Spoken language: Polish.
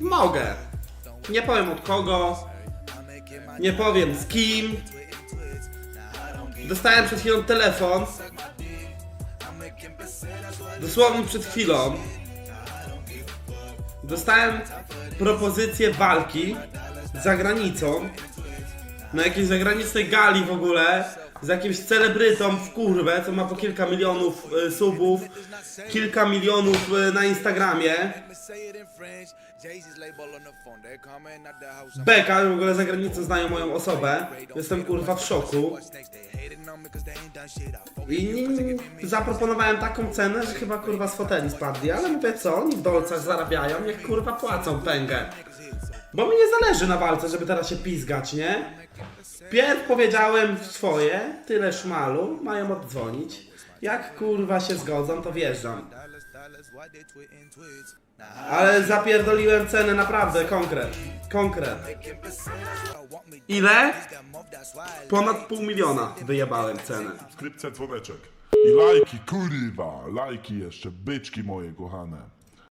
Mogę. Nie powiem od kogo. Nie powiem z kim. Dostałem przed chwilą telefon. Dosłownie przed chwilą. Dostałem propozycję walki za granicą. Na jakiejś zagranicznej gali w ogóle. Z jakimś celebrytą w kurwę, co ma po kilka milionów y, subów. Kilka milionów y, na Instagramie. Beka, w ogóle za granicą znają moją osobę. Jestem kurwa w szoku. I zaproponowałem taką cenę, że chyba kurwa z foteli spadli, ale mówię co, oni w dolcach zarabiają, niech kurwa płacą pęgę. Bo mi nie zależy na walce, żeby teraz się pizgać, nie? Pierw powiedziałem swoje, tyle szmalu, mają oddzwonić. Jak kurwa się zgodzą, to wjeżdżam. Ale zapierdoliłem cenę naprawdę, konkret. Konkret. Ile? Ponad pół miliona wyjebałem cenę. Skrypcja dzwoneczek. I lajki, kurwa, lajki jeszcze, byczki moje kochane.